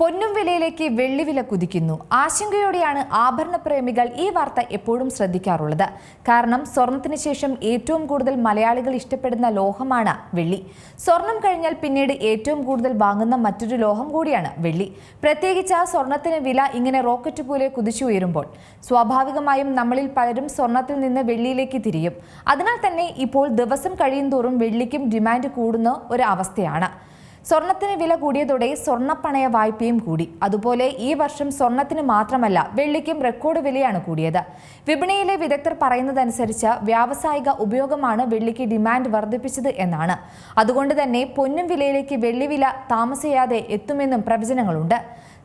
പൊന്നും വിലയിലേക്ക് വെള്ളിവില കുതിക്കുന്നു. ആശങ്കയോടെയാണ് ആഭരണ പ്രേമികൾ ഈ വാർത്ത എപ്പോഴും ശ്രദ്ധിക്കാറുള്ളത്. കാരണം സ്വർണത്തിന് ശേഷം ഏറ്റവും കൂടുതൽ മലയാളികൾ ഇഷ്ടപ്പെടുന്ന ലോഹമാണ് വെള്ളി. സ്വർണം കഴിഞ്ഞാൽ പിന്നീട് ഏറ്റവും കൂടുതൽ വാങ്ങുന്ന മറ്റൊരു ലോഹം കൂടിയാണ് വെള്ളി. പ്രത്യേകിച്ച് ആ സ്വർണത്തിന് വില ഇങ്ങനെ റോക്കറ്റ് പോലെ കുതിച്ചുയരുമ്പോൾ സ്വാഭാവികമായും നമ്മളിൽ പലരും സ്വർണത്തിൽ നിന്ന് വെള്ളിയിലേക്ക് തിരിയും. അതിനാൽ തന്നെ ഇപ്പോൾ ദിവസം കഴിയുന്തോറും വെള്ളിക്കും ഡിമാൻഡ് കൂടുന്ന ഒരു അവസ്ഥയാണ്. സ്വർണത്തിന് വില കൂടിയതോടെ സ്വർണപ്പണയ വായ്പയും കൂടി. അതുപോലെ ഈ വർഷം സ്വർണത്തിന് മാത്രമല്ല വെള്ളിക്കും റെക്കോർഡ് വിലയാണ് കൂടിയത്. വിപണിയിലെ വിദഗ്ധർ പറയുന്നതനുസരിച്ച് വ്യാവസായിക ഉപയോഗമാണ് വെള്ളിക്ക് ഡിമാൻഡ് വർദ്ധിപ്പിച്ചത് എന്നാണ്. അതുകൊണ്ട് തന്നെ പൊന്നും വിലയിലേക്ക് വെള്ളി വില താമസിയാതെ എത്തുമെന്നും പ്രവചനങ്ങളുണ്ട്.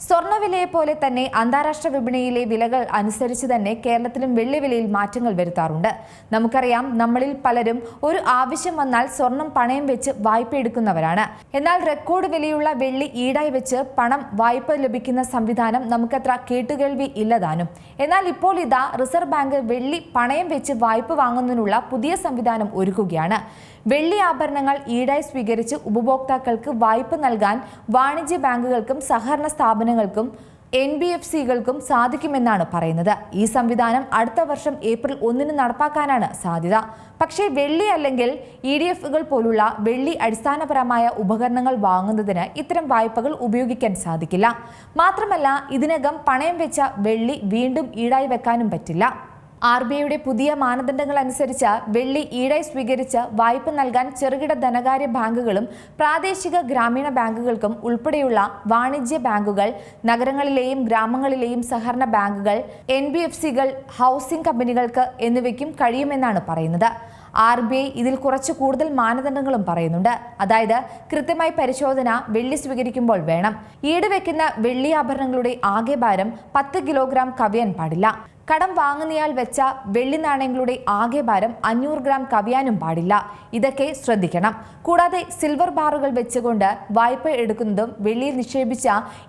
സ്വർണവിലയെ പോലെ തന്നെ അന്താരാഷ്ട്ര വിപണിയിലെ വിലകൾ അനുസരിച്ച് തന്നെ കേരളത്തിലും വെള്ളിവിലയിൽ മാറ്റങ്ങൾ വരുത്താറുണ്ട്. നമുക്കറിയാം നമ്മളിൽ പലരും ഒരു ആവശ്യം വന്നാൽ സ്വർണം പണയം വെച്ച് വായ്പ എടുക്കുന്നവരാണ്. എന്നാൽ റെക്കോർഡ് വിലയുള്ള വെള്ളി ഈടായി വെച്ച് പണം വായ്പ ലഭിക്കുന്ന സംവിധാനം നമുക്കത്ര കേട്ടുകേൾവി ഇല്ലതാനും. എന്നാൽ ഇപ്പോൾ ഇതാ റിസർവ് ബാങ്ക് വെള്ളി പണയം വെച്ച് വായ്പ വാങ്ങുന്നതിനുള്ള പുതിയ സംവിധാനം ഒരുക്കുകയാണ്. വെള്ളി ആഭരണങ്ങൾ ഈടായി സ്വീകരിച്ച് ഉപഭോക്താക്കൾക്ക് വായ്പ നൽകാൻ വാണിജ്യ ബാങ്കുകൾക്കും സഹകരണ സ്ഥാപനങ്ങൾക്കും എൻ ബി എഫ് സികൾക്കും സാധിക്കുമെന്നാണ് പറയുന്നത്. ഈ സംവിധാനം അടുത്ത വർഷം ഏപ്രിൽ ഒന്നിന് നടപ്പാക്കാനാണ് സാധ്യത. പക്ഷേ വെള്ളി അല്ലെങ്കിൽ ഇ ഡി എഫുകൾ പോലുള്ള വെള്ളി അടിസ്ഥാനപരമായ ഉപകരണങ്ങൾ വാങ്ങുന്നതിന് ഇത്തരം വായ്പകൾ ഉപയോഗിക്കാൻ സാധിക്കില്ല. മാത്രമല്ല ഇതിനകം പണയം വെച്ച വെള്ളി വീണ്ടും ഈടായി വെക്കാനും പറ്റില്ല. ആർ ബി ഐയുടെ പുതിയ മാനദണ്ഡങ്ങൾ അനുസരിച്ച് വെള്ളി ഈടായി സ്വീകരിച്ച് വായ്പ നൽകാൻ ചെറുകിട ധനകാര്യ ബാങ്കുകളും പ്രാദേശിക ഗ്രാമീണ ബാങ്കുകൾക്കും ഉൾപ്പെടെയുള്ള വാണിജ്യ ബാങ്കുകൾ നഗരങ്ങളിലെയും ഗ്രാമങ്ങളിലെയും സഹകരണ ബാങ്കുകൾ എൻ ബി എഫ് സികൾ ഹൗസിംഗ് കമ്പനികൾക്ക് എന്നിവയ്ക്കും കഴിയുമെന്നാണ് പറയുന്നത്. ആർ ബി ഐ ഇതിൽ കുറച്ച് കൂടുതൽ മാനദണ്ഡങ്ങളും പറയുന്നുണ്ട്. അതായത് കൃത്യമായി പരിശോധന വെള്ളി സ്വീകരിക്കുമ്പോൾ വേണം. ഈട് വെക്കുന്ന വെള്ളി ആഭരണങ്ങളുടെ ആകെ ഭാരം പത്ത് കിലോഗ്രാം കവിയാൻ പാടില്ല. കടം വാങ്ങുന്നയാൾ വെച്ച വെള്ളി നാണയങ്ങളുടെ ആകെ ഭാരം അഞ്ഞൂറ് ഗ്രാം കവിയാനും പാടില്ല. ഇതൊക്കെ ശ്രദ്ധിക്കണം. കൂടാതെ സിൽവർ ബാറുകൾ വെച്ചുകൊണ്ട് വായ്പ എടുക്കുന്നതും വെള്ളിയിൽ നിക്ഷേപിച്ച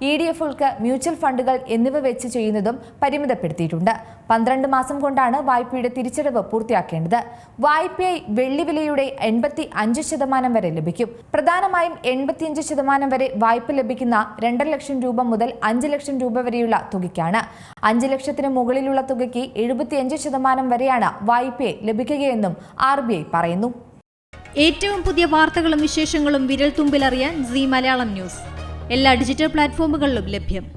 ഇ ഡി എഫുകൾക്ക് മ്യൂച്വൽ ഫണ്ടുകൾ എന്നിവ വെച്ച് ചെയ്യുന്നതും പരിമിതപ്പെടുത്തിയിട്ടുണ്ട്. പന്ത്രണ്ട് മാസം കൊണ്ടാണ് വായ്പയുടെ തിരിച്ചടവ് പൂർത്തിയാക്കേണ്ടത്. വായ്പയായി വെള്ളി വിലയുടെ എൺപത്തി അഞ്ച് ശതമാനം വരെ ലഭിക്കും. പ്രധാനമായും എൺപത്തിയഞ്ച് ശതമാനം വരെ വായ്പ ലഭിക്കുന്ന രണ്ടര ലക്ഷം രൂപ മുതൽ അഞ്ച് ലക്ഷം രൂപ വരെയുള്ള തുകയ്ക്കാണ്. അഞ്ച് ലക്ഷത്തിന് മുകളിലുള്ള തുകയ്ക്ക് എഴുപത്തിയഞ്ച് ശതമാനം വരെയാണ് വായ്പയെ ലഭിക്കുകയെന്നും ആർ പറയുന്നു. ഏറ്റവും പുതിയ വാർത്തകളും വിശേഷങ്ങളും വിരൽ തുമ്പിലറിയാൻ സി മലയാളം ന്യൂസ്. എല്ലാ ഡിജിറ്റൽ പ്ലാറ്റ്ഫോമുകളിലും ലഭ്യം.